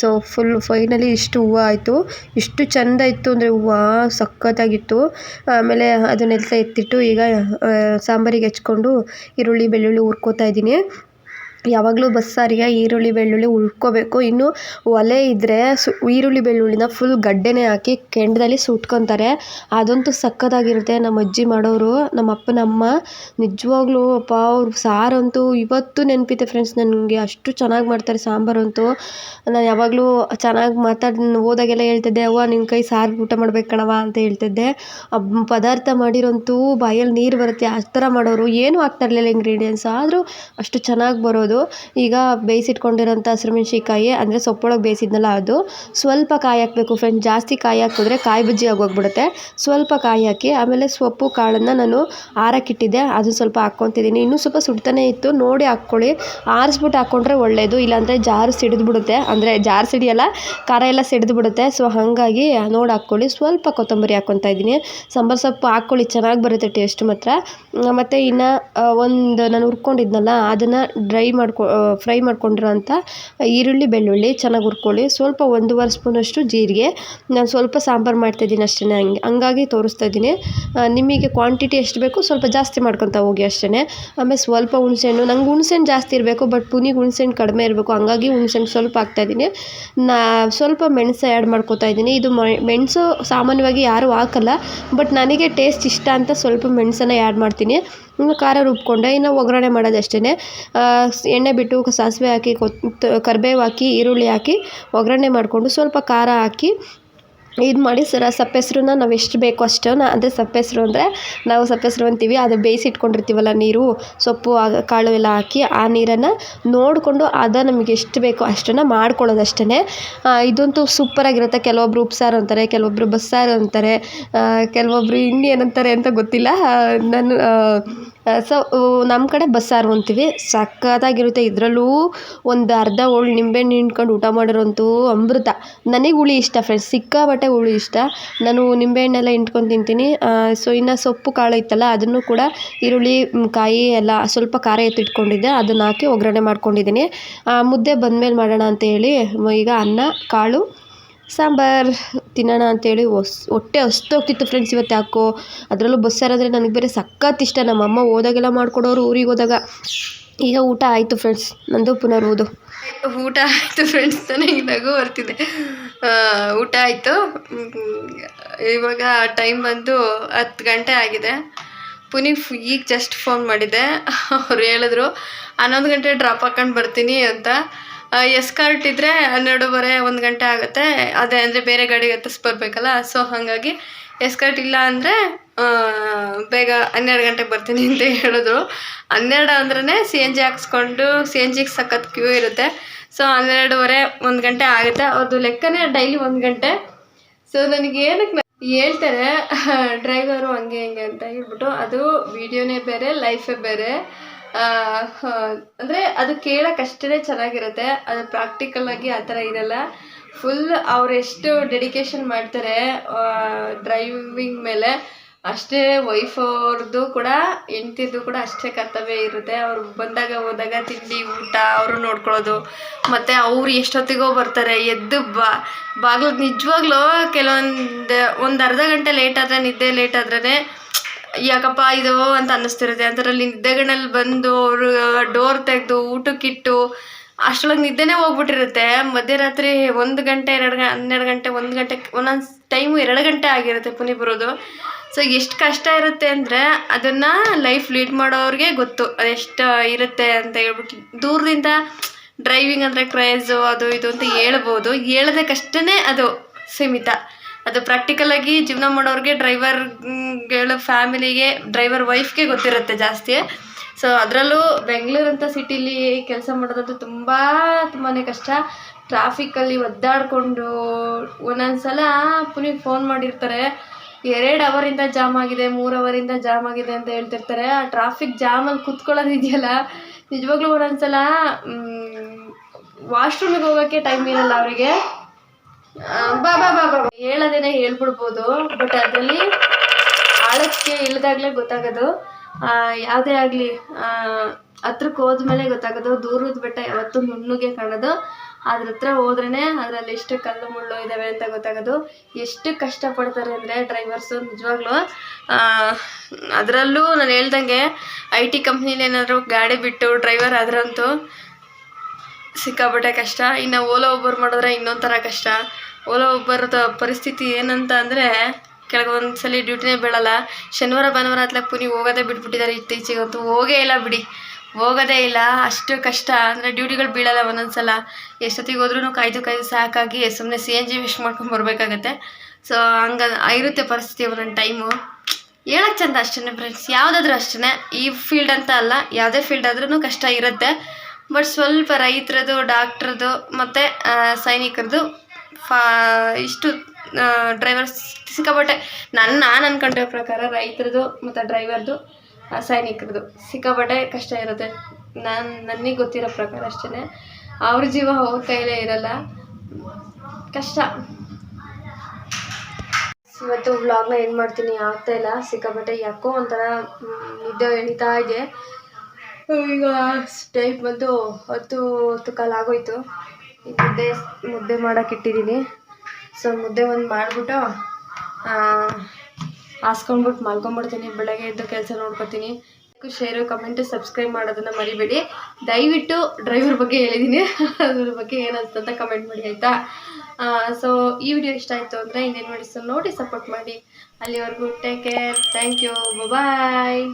ಸೊ ಫುಲ್ ಫೈನಲಿ ಇಷ್ಟು ಹೂವು ಆಯಿತು. ಇಷ್ಟು ಚೆಂದ ಇತ್ತು ಅಂದರೆ ಹೂವು, ಸಖತ್ತಾಗಿತ್ತು. ಆಮೇಲೆ ಅದನ್ನೆಲ್ಲ ಎತ್ತಿಟ್ಟು ಈಗ ಸಾಂಬಾರಿಗೆ ಹೆಚ್ಕೊಂಡು ಈರುಳ್ಳಿ, ಬೆಳ್ಳುಳ್ಳಿ ಹುರ್ಕೋತಾ ಇದ್ದೀನಿ. ಯಾವಾಗಲೂ ಬಸ್ಸಾರಿಗೆ ಈರುಳ್ಳಿ, ಬೆಳ್ಳುಳ್ಳಿ ಹುರ್ಕೋಬೇಕು. ಇನ್ನು ಒಲೆ ಇದ್ದರೆ ಸು, ಈರುಳ್ಳಿ, ಬೆಳ್ಳುಳ್ಳಿನ ಫುಲ್ ಗಡ್ಡೆನೇ ಹಾಕಿ ಕೆಂಡದಲ್ಲಿ ಸುಟ್ಕೊತಾರೆ. ಅದಂತೂ ಸಕ್ಕತ್ತಾಗಿರುತ್ತೆ ನಮ್ಮ ಅಜ್ಜಿ ಮಾಡೋರು, ನಮ್ಮ ಅಪ್ಪನ ಅಮ್ಮ ನಿಜವಾಗ್ಲೂ ಅಪ್ಪ ಅವ್ರ ಸಾರಂತೂ ಇವತ್ತು ನೆನಪಿದೆ ಫ್ರೆಂಡ್ಸ್ ನನಗೆ. ಅಷ್ಟು ಚೆನ್ನಾಗಿ ಮಾಡ್ತಾರೆ ಸಾಂಬಾರಂತೂ ನಾನು ಯಾವಾಗಲೂ ಚೆನ್ನಾಗಿ ಮಾತಾಡಿ, ಹೋದಾಗೆಲ್ಲ ಹೇಳ್ತಿದ್ದೆ, ಅವ್ವ ನಿನ್ನ ಕೈ ಸಾರು ಊಟ ಮಾಡ್ಬೇಕು ಕಣವ ಅಂತ ಹೇಳ್ತಿದ್ದೆ. ಪದಾರ್ಥ ಮಾಡಿರೋಂತೂ ಬಾಯಲ್ಲಿ ನೀರು ಬರುತ್ತೆ. ಆ ಥರ ಮಾಡೋರು. ಏನೂ ಹಾಕ್ತಾ ಇರಲಿಲ್ಲ ಇಂಗ್ರೀಡಿಯೆಂಟ್ಸ್ ಆದರೂ ಅಷ್ಟು ಚೆನ್ನಾಗಿ ಬರೋದು. ಈಗ ಬೇಯಿಸಿಟ್ಕೊಂಡಿರೋಂಥ ಹಸಿರುಮೆಣ್ಸಿಕಾಯಿ ಅಂದರೆ ಸೊಪ್ಪೊಳಗೆ ಬೇಯಿಸಿದ್ನಲ್ಲ ಅದು, ಸ್ವಲ್ಪ ಕಾಯಿ ಹಾಕಬೇಕು ಫ್ರೆಂಡ್ ಜಾಸ್ತಿ ಕಾಯಿ ಹಾಕಿದ್ರೆ ಕಾಯಿ ಬಜ್ಜಿ ಆಗೋಗ್ಬಿಡುತ್ತೆ. ಸ್ವಲ್ಪ ಕಾಯಿ ಹಾಕಿ, ಆಮೇಲೆ ಸೊಪ್ಪು ಕಾಳನ್ನು ನಾನು ಆರಕ್ಕಿಟ್ಟಿದ್ದೆ. ಅದು ಸ್ವಲ್ಪ ಹಾಕ್ಕೊತಿದ್ದೀನಿ. ಇನ್ನೂ ಸ್ವಲ್ಪ ಸುಡ್ತಾನೆ ಇತ್ತು. ನೋಡಿ ಹಾಕ್ಕೊಳ್ಳಿ. ಆರಿಸ್ಬಿಟ್ಟು ಹಾಕ್ಕೊಂಡ್ರೆ ಒಳ್ಳೆಯದು ಇಲ್ಲಾಂದರೆ ಜಾರು ಸಿಡಿದು ಬಿಡುತ್ತೆ ಅಂದರೆ ಜಾರು ಸಿಡಿಯಲ್ಲ, ಖಾರ ಎಲ್ಲ ಸಿಡಿದು ಬಿಡುತ್ತೆ ಸೊ ಹಾಗಾಗಿ ನೋಡಿ ಹಾಕ್ಕೊಳ್ಳಿ. ಸ್ವಲ್ಪ ಕೊತ್ತಂಬರಿ ಹಾಕ್ಕೊತಾ ಇದ್ದೀನಿ. ಸಾಂಬಾರು ಸೊಪ್ಪು ಹಾಕ್ಕೊಳ್ಳಿ. ಚೆನ್ನಾಗಿ ಬರುತ್ತೆ ಟೇಸ್ಟ್ ಮಾತ್ರ. ಮತ್ತು ಇನ್ನು ಒಂದು ನಾನು ಹುರ್ಕೊಂಡಿದ್ನಲ್ಲ, ಅದನ್ನು ಡ್ರೈ ಮಾಡ್ಕೊ ಫ್ರೈ ಮಾಡ್ಕೊಂಡಿರೋಂಥ ಈರುಳ್ಳಿ, ಬೆಳ್ಳುಳ್ಳಿ ಚೆನ್ನಾಗಿ ಹುರ್ಕೊಳ್ಳಿ. ಸ್ವಲ್ಪ ಒಂದೂವರೆ ಸ್ಪೂನಷ್ಟು ಜೀರಿಗೆ. ನಾನು ಸ್ವಲ್ಪ ಸಾಂಬಾರು ಮಾಡ್ತಾಯಿದ್ದೀನಿ ಅಷ್ಟೇ ಹಂಗೆ, ಹಂಗಾಗಿ ತೋರಿಸ್ತಾ ಇದ್ದೀನಿ. ನಿಮಗೆ ಕ್ವಾಂಟಿಟಿ ಎಷ್ಟು ಬೇಕು ಸ್ವಲ್ಪ ಜಾಸ್ತಿ ಮಾಡ್ಕೊತಾ ಹೋಗಿ ಅಷ್ಟೇ ಆಮೇಲೆ ಸ್ವಲ್ಪ ಹುಣ್ಸೆಹಣ್ಣು. ನಂಗೆ ಹುಣ್ಸೆಹಣ್ಣು ಜಾಸ್ತಿ ಇರಬೇಕು, ಬಟ್ ಪುನಿಗೆ ಹುಣ್ಸೆಹಣ್ಣು ಕಡಿಮೆ ಇರಬೇಕು. ಹಂಗಾಗಿ ಹುಣ್ಸೆಹಣ್ಣು ಸ್ವಲ್ಪ ಹಾಕ್ತಾಯಿದ್ದೀನಿ ನಾ, ಸ್ವಲ್ಪ ಮೆಣಸು ಆ್ಯಡ್ ಮಾಡ್ಕೊತಾ ಇದ್ದೀನಿ. ಇದು ಮೆಣಸು ಸಾಮಾನ್ಯವಾಗಿ ಯಾರೂ ಹಾಕಲ್ಲ, ಬಟ್ ನನಗೆ ಟೇಸ್ಟ್ ಇಷ್ಟ ಅಂತ ಸ್ವಲ್ಪ ಮೆಣಸನ್ನು ಆ್ಯಡ್ ಮಾಡ್ತೀನಿ. ಇನ್ನು ಖಾರ ರುಬ್ಕೊಂಡೆ, ಇನ್ನು ಒಗ್ಗರಣೆ ಮಾಡೋದು ಅಷ್ಟೇ ಎಣ್ಣೆ ಬಿಟ್ಟು ಸಾಸಿವೆ ಹಾಕಿ, ಕೊತ್, ಕರಿಬೇವು ಹಾಕಿ, ಈರುಳ್ಳಿ ಹಾಕಿ ಒಗ್ಗರಣೆ ಮಾಡಿಕೊಂಡು ಸ್ವಲ್ಪ ಖಾರ ಹಾಕಿ ಇದು ಮಾಡಿ ಸರ ಸಪ್ಪೆಸ್ರನ್ನ ನಾವು ಎಷ್ಟು ಬೇಕೋ ಅಷ್ಟು ನಾ ಅಂದರೆ ಸಪ್ಪೆಸ್ರು ಅಂದರೆ ನಾವು ಸಪ್ಪೆಸ್ರು ಅಂತೀವಿ, ಅದು ಬೇಯಿಸಿಟ್ಕೊಂಡಿರ್ತೀವಲ್ಲ ನೀರು, ಸೊಪ್ಪು ಕಾಳು ಎಲ್ಲ ಹಾಕಿ ಆ ನೀರನ್ನು ನೋಡಿಕೊಂಡು ಅದ ನಮಗೆ ಎಷ್ಟು ಬೇಕೋ ಅಷ್ಟನ್ನು ಮಾಡ್ಕೊಳ್ಳೋದು ಅಷ್ಟೇ ಇದಂತೂ ಸೂಪರಾಗಿರುತ್ತೆ ಕೆಲವೊಬ್ರು ಉಪ್ಸಾರು ಅಂತಾರೆ, ಕೆಲವೊಬ್ರು ಬಸ್ಸಾರು ಅಂತಾರೆ ಕೆಲವೊಬ್ರು ಇನ್ನೇನಂತಾರೆ ಅಂತ ಗೊತ್ತಿಲ್ಲ. ನಾನು ಸೊ ನಮ್ಮ ಕಡೆ ಬಸ್ಸಾರು ಅಂತೀವಿ. ಸಖತ್ತಾಗಿರುತ್ತೆ. ಇದರಲ್ಲೂ ಒಂದು ಅರ್ಧ ಹೋಳು ನಿಂಬೆಹಣ್ಣು ಹಿಂಡ್ಕೊಂಡು ಊಟ ಮಾಡಿರೋಂತೂ ಅಮೃತ. ನನಗೆ ಹುಳಿ ಇಷ್ಟ ಫ್ರೆಂಡ್ಸ್ ಸಿಕ್ಕಾಪಟ್ಟೆ ಹುಳಿ ಇಷ್ಟ. ನಾನು ನಿಂಬೆಹಣ್ಣೆಲ್ಲ ಹಿಂಡ್ಕೊಂಡು ತಿಂತೀನಿ. ಸೊ ಇನ್ನು ಸೊಪ್ಪು ಕಾಳು ಇತ್ತಲ್ಲ ಅದನ್ನು ಕೂಡ ಈರುಳ್ಳಿ ಕಾಯಿ ಎಲ್ಲ ಸ್ವಲ್ಪ ಖಾರ ಎತ್ತಿಟ್ಕೊಂಡಿದ್ದೆ ಅದನ್ನು ಹಾಕಿ ಒಗ್ಗರಣೆ ಮಾಡ್ಕೊಂಡಿದ್ದೀನಿ. ಮುದ್ದೆ ಬಂದಮೇಲೆ ಮಾಡೋಣ ಅಂತ ಹೇಳಿ ಈಗ ಅನ್ನ, ಕಾಳು ಸಾಂಬಾರು ತಿನ್ನೋಣ ಅಂತೇಳಿ ಹೊಸ್ ಹೊಟ್ಟೆ ಹಸ್ತೋಗ್ತಿತ್ತು ಫ್ರೆಂಡ್ಸ್ ಇವತ್ತು ಯಾಕೋ? ಅದರಲ್ಲೂ ಬಸ್ಸಾರಾದರೆ ನನಗೆ ಬೇರೆ ಸಖತ್ ಇಷ್ಟ. ನಮ್ಮಮ್ಮ ಹೋದಾಗೆಲ್ಲ ಮಾಡಿಕೊಡೋರು ಊರಿಗೆ ಹೋದಾಗ. ಈಗ ಊಟ ಆಯಿತು ಫ್ರೆಂಡ್ಸ್ ನಂದು ಓದು ಊಟ ಆಯಿತು ಫ್ರೆಂಡ್ಸ್ ನಗು ಬರ್ತಿದೆ. ಊಟ ಆಯಿತು. ಇವಾಗ ಟೈಮ್ ಬಂದು ಹತ್ತು ಗಂಟೆ ಆಗಿದೆ. ಪುನಿ ಈಗ ಜಸ್ಟ್ ಫೋನ್ ಮಾಡಿದ್ದೆ ಅವ್ರು ಹೇಳಿದ್ರು, ಹನ್ನೊಂದು ಗಂಟೆ ಡ್ರಾಪ್ ಹಾಕೊಂಡು ಬರ್ತೀನಿ ಅಂತ. ಎಸ್ಕಾರ್ಟ್ ಇದ್ದರೆ ಹನ್ನೆರಡೂವರೆ, ಒಂದು ಗಂಟೆ ಆಗುತ್ತೆ. ಅದೇ ಅಂದರೆ ಬೇರೆ ಗಾಡಿಗೆ ಹತ್ತಿಸ್ಬರ್ಬೇಕಲ್ಲ ಸೊ ಹಾಗಾಗಿ ಎಸ್ಕರ್ಟ್ ಇಲ್ಲ ಅಂದರೆ ಬೇಗ ಹನ್ನೆರಡು ಗಂಟೆಗೆ ಬರ್ತೀನಿ ಅಂತ ಹೇಳಿದ್ರು. ಹನ್ನೆರಡು ಅಂದ್ರೆ ಸಿ ಎನ್ ಜಿ ಹಾಕ್ಸ್ಕೊಂಡು ಸಿ ಎನ್ ಜಿಗೆ ಸಖತ್ ಕ್ಯೂ ಇರುತ್ತೆ. ಸೊ ಹನ್ನೆರಡೂವರೆ, ಒಂದು ಗಂಟೆ ಆಗುತ್ತೆ. ಅವ್ರದ್ದು ಲೆಕ್ಕನೇ ಡೈಲಿ ಒಂದು ಗಂಟೆ. ಸೊ ನನಗೆ ಏನಕ್ಕೆ ಹೇಳ್ತಾರೆ ಡ್ರೈವರು ಹಂಗೆ, ಹಿಂಗೆ ಅಂತ ಹೇಳ್ಬಿಟ್ಟು, ಅದು ವಿಡಿಯೋನೇ ಬೇರೆ ಲೈಫೇ ಬೇರೆ. ಅಂದರೆ ಅದು ಕೇಳೋಕ್ಕಷ್ಟೇ ಚೆನ್ನಾಗಿರುತ್ತೆ. ಅದು ಪ್ರಾಕ್ಟಿಕಲ್ ಆಗಿ ಆ ಥರ ಇರಲ್ಲ. ಫುಲ್ ಅವರೆಷ್ಟು ಡೆಡಿಕೇಶನ್ ಮಾಡ್ತಾರೆ ಡ್ರೈವಿಂಗ್ ಮೇಲೆ, ಅಷ್ಟೇ ವೈಫ್ ಅವ್ರದ್ದು ಕೂಡ ಹೆಂಡ್ತಿದ್ದು ಕೂಡ ಅಷ್ಟೇ ಕರ್ತವ್ಯ ಇರುತ್ತೆ. ಅವ್ರು ಬಂದಾಗ ಹೋದಾಗ ತಿಂಡಿ, ಊಟ, ಅವರು ನೋಡ್ಕೊಳ್ಳೋದು. ಮತ್ತು ಅವ್ರು ಎಷ್ಟೊತ್ತಿಗೋ ಬರ್ತಾರೆ, ಎದ್ದು ಬಾಗ್ಲು ನಿಜವಾಗ್ಲೂ ಕೆಲವೊಂದು, ಒಂದು ಅರ್ಧ ಗಂಟೆ ಲೇಟ್ ಆದರೆ, ನಿದ್ದೆ ಲೇಟ್ ಆದ್ರೇ ಯಾಕಪ್ಪ ಇದು ಅಂತ ಅನ್ನಿಸ್ತಿರುತ್ತೆ. ಅದರಲ್ಲಿ ನಿದ್ದೆಗಳಲ್ಲಿ ಬಂದು ಅವರು ಡೋರ್ ತೆಗೆದು ಊಟಕ್ಕಿಟ್ಟು ಅಷ್ಟರೊಳಗೆ ನಿದ್ದೆನೇ ಹೋಗ್ಬಿಟ್ಟಿರುತ್ತೆ. ಮಧ್ಯರಾತ್ರಿ ಒಂದು ಗಂಟೆ, ಎರಡು ಗ, ಹನ್ನೆರಡು ಗಂಟೆ, ಒಂದು ಗಂಟೆ, ಒಂದೊಂದು ಟೈಮು ಎರಡು ಗಂಟೆ ಆಗಿರುತ್ತೆ ಪುನಿ ಬರೋದು. ಸೊ ಎಷ್ಟು ಕಷ್ಟ ಇರುತ್ತೆ ಅಂದರೆ ಅದನ್ನು ಲೈಫ್ ಲೀಡ್ ಮಾಡೋರಿಗೆ ಗೊತ್ತು. ಅದೆಷ್ಟು ಇರುತ್ತೆ ಅಂತ ಹೇಳ್ಬಿಟ್ಟು ದೂರದಿಂದ ಡ್ರೈವಿಂಗ್ ಅಂದರೆ ಕ್ರೇಜು ಅದು ಇದು ಅಂತ ಹೇಳ್ಬೋದು. ಕಷ್ಟನೇ ಅದು ಸೀಮಿತ. ಅದು ಪ್ರಾಕ್ಟಿಕಲಾಗಿ ಜೀವನ ಮಾಡೋರಿಗೆ ಡ್ರೈವರ್ಗಳ ಫ್ಯಾಮಿಲಿಗೆ ಡ್ರೈವರ್ ವೈಫ್ಗೆ ಗೊತ್ತಿರುತ್ತೆ ಜಾಸ್ತಿ. ಸೊ ಅದರಲ್ಲೂ ಬೆಂಗಳೂರು ಅಂತ ಸಿಟಿಲಿ ಕೆಲಸ ಮಾಡೋದಂತೂ ತುಂಬ ತುಂಬಾ ಕಷ್ಟ. ಟ್ರಾಫಿಕ್ಕಲ್ಲಿ ಒದ್ದಾಡಿಕೊಂಡು ಒಂದೊಂದು ಸಲ ಫೋನ್ ಮಾಡಿರ್ತಾರೆ. ಎರಡು ಅವರಿಂದ ಜಾಮ್ ಆಗಿದೆ, ಮೂರು ಅವರಿಂದ ಜಾಮ್ ಆಗಿದೆ ಅಂತ ಹೇಳ್ತಿರ್ತಾರೆ. ಆ ಟ್ರಾಫಿಕ್ ಜಾಮಲ್ಲಿ ಕುತ್ಕೊಳ್ಳೋದು ಇದೆಯಲ್ಲ? ನಿಜವಾಗ್ಲೂ ಒಂದೊಂದು ಸಲ ವಾಶ್ರೂಮಿಗೆ ಹೋಗೋಕ್ಕೆ ಟೈಮ್ ಇರಲ್ಲ ಅವರಿಗೆ. ಬಾ ಬಾ ಬಾ ಬಾ ಹೇಳೋದೇನೆ ಹೇಳ್ಬಿಡ್ಬೋದು ಬಟ್ ಅದರಲ್ಲಿ ಆಳಕ್ಕೆ ಇಳಿದಾಗಲೇ ಗೊತ್ತಾಗೋದು. ಯಾವುದೇ ಆಗಲಿ ಹತ್ರಕ್ಕೆ ಹೋದ್ಮೇಲೆ ಗೊತ್ತಾಗೋದು. ದೂರದ ಬೆಟ್ಟ ಯಾವತ್ತೂ ನುಣ್ಣಗೆ ಕಾಣೋದು. ಅದ್ರ ಹತ್ರ ಹೋದ್ರೇ ಅದರಲ್ಲಿ ಎಷ್ಟು ಕಲ್ಲು ಮುಳ್ಳು ಇದ್ದಾವೆ ಅಂತ ಗೊತ್ತಾಗೋದು. ಎಷ್ಟು ಕಷ್ಟಪಡ್ತಾರೆ ಅಂದರೆ ಡ್ರೈವರ್ಸು ನಿಜವಾಗ್ಲೂ. ಅದರಲ್ಲೂ ನಾನು ಹೇಳ್ದಂಗೆ ಐ ಟಿ ಕಂಪ್ನಿಲಿ ಏನಾದರೂ ಗಾಡಿ ಬಿಟ್ಟು ಡ್ರೈವರ್ ಆದ್ರಂತೂ ಸಿಕ್ಕಾಪಟ್ಟೆ ಕಷ್ಟ. ಇನ್ನು ಓಲೋ ಒಬ್ಬರು ಮಾಡಿದ್ರೆ ಇನ್ನೊಂದು ಥರ ಕಷ್ಟ. ಓಲೋ ಒಬ್ಬರದ ಪರಿಸ್ಥಿತಿ ಏನಂತ ಅಂದರೆ ಕೆಲವೊಂದು ಸಲ ಡ್ಯೂಟಿನೇ ಬೀಳಲ್ಲ. ಶನಿವಾರ, ಭಾನುವಾರ ಹತ್ಲಕ್ಕೆ ಪುನಿ ಹೋಗೋದೇ ಬಿಟ್ಬಿಟ್ಟಿದ್ದಾರೆ ಇತ್ತೀಚೆಗಂತೂ. ಹೋಗೇ ಇಲ್ಲ ಬಿಡಿ. ಹೋಗೋದೇ ಇಲ್ಲ. ಅಷ್ಟು ಕಷ್ಟ. ಅಂದರೆ ಡ್ಯೂಟಿಗಳು ಬೀಳಲ್ಲ ಒಂದೊಂದು ಸಲ ಎಷ್ಟೊತ್ತಿಗೆ ಹೋದ್ರೂ ಕಾಯ್ದು ಕಾಯ್ದು ಸಾಕಾಗಿ ಸುಮ್ಮನೆ ಸಿ ಎನ್ ಜಿ ವೇಸ್ಟ್ ಮಾಡ್ಕೊಂಡು ಬರಬೇಕಾಗತ್ತೆ. ಸೊ ಹಂಗ ಇರುತ್ತೆ ಪರಿಸ್ಥಿತಿ ಒಂದೊಂದು ಟೈಮು ಹೇಳಕ್ಕೆ ಚಂದ ಅಷ್ಟೇ ಫ್ರೆಂಡ್ಸ್ ಯಾವುದಾದ್ರೂ ಅಷ್ಟೇ ಈ ಫೀಲ್ಡ್ ಅಂತ ಅಲ್ಲ. ಯಾವುದೇ ಫೀಲ್ಡ್ ಆದ್ರೂ ಕಷ್ಟ ಇರುತ್ತೆ. ಬಟ್ ಸ್ವಲ್ಪ ರೈತರದು, ಡಾಕ್ಟ್ರದು ಮತ್ತು ಸೈನಿಕರದು ಫಾ, ಇಷ್ಟು ಡ್ರೈವರ್ಸ್ ಸಿಕ್ಕಾಪಟ್ಟೆ ನನ್ನ ನಾನು ಅನ್ಕೊಂಡಿರೋ ಪ್ರಕಾರ ರೈತರದು ಮತ್ತು ಡ್ರೈವರ್ದು ಸೈನಿಕರದು ಸಿಕ್ಕಾಪಟ್ಟೆ ಕಷ್ಟ ಇರುತ್ತೆ. ನಾನು, ನನಗೆ ಗೊತ್ತಿರೋ ಪ್ರಕಾರ ಅಷ್ಟೇ ಅವ್ರ ಜೀವ ಅವ್ರ ಕೈಲೇ ಇರಲ್ಲ. ಕಷ್ಟ. ಇವತ್ತು ವ್ಲಾಗ್ನ ಏನು ಮಾಡ್ತೀನಿ ಆಗ್ತಾ ಇಲ್ಲ. ಸಿಕ್ಕಾಪಟ್ಟೆ ಯಾಕೋ ಒಂಥರ ನಿದ್ದೆ ಎಳಿತಾ ಇದೆ. ಈಗ ಟೈಮ್ ಬಂದು ಹತ್ತು ಹತ್ತು ಕಾಲು ಆಗೋಯ್ತು. ಈಗ ಮುದ್ದೆ ಮುದ್ದೆ ಮಾಡೋಕೆ ಇಟ್ಟಿದ್ದೀನಿ ಸೊ ಮುದ್ದೆ ಒಂದು ಮಾಡಿಬಿಟ್ಟು ಹಾಸ್ಕೊಂಡ್ಬಿಟ್ಟು ಮಲ್ಕೊಂಬಿಡ್ತೀನಿ. ಬೆಳಗ್ಗೆ ಎದ್ದು ಕೆಲಸ ನೋಡ್ಕೊತೀನಿ. ಶೇರು ಕಮೆಂಟು ಸಬ್ಸ್ಕ್ರೈಬ್ ಮಾಡೋದನ್ನು ಮರಿಬೇಡಿ. ದಯವಿಟ್ಟು ಡ್ರೈವರ್ ಬಗ್ಗೆ ಹೇಳಿದ್ದೀನಿ ಅದ್ರ ಬಗ್ಗೆ ಏನಂತ ಕಮೆಂಟ್ ಮಾಡಿ, ಆಯಿತಾ? ಸೊ ಈ ವಿಡಿಯೋ ಇಷ್ಟ ಆಯಿತು ಅಂದರೆ ಇನ್ನೇನು ಮಾಡಿ ಸೊ ನೋಡಿ ಸಪೋರ್ಟ್ ಮಾಡಿ. ಅಲ್ಲಿವರೆಗೂ take care thank you bye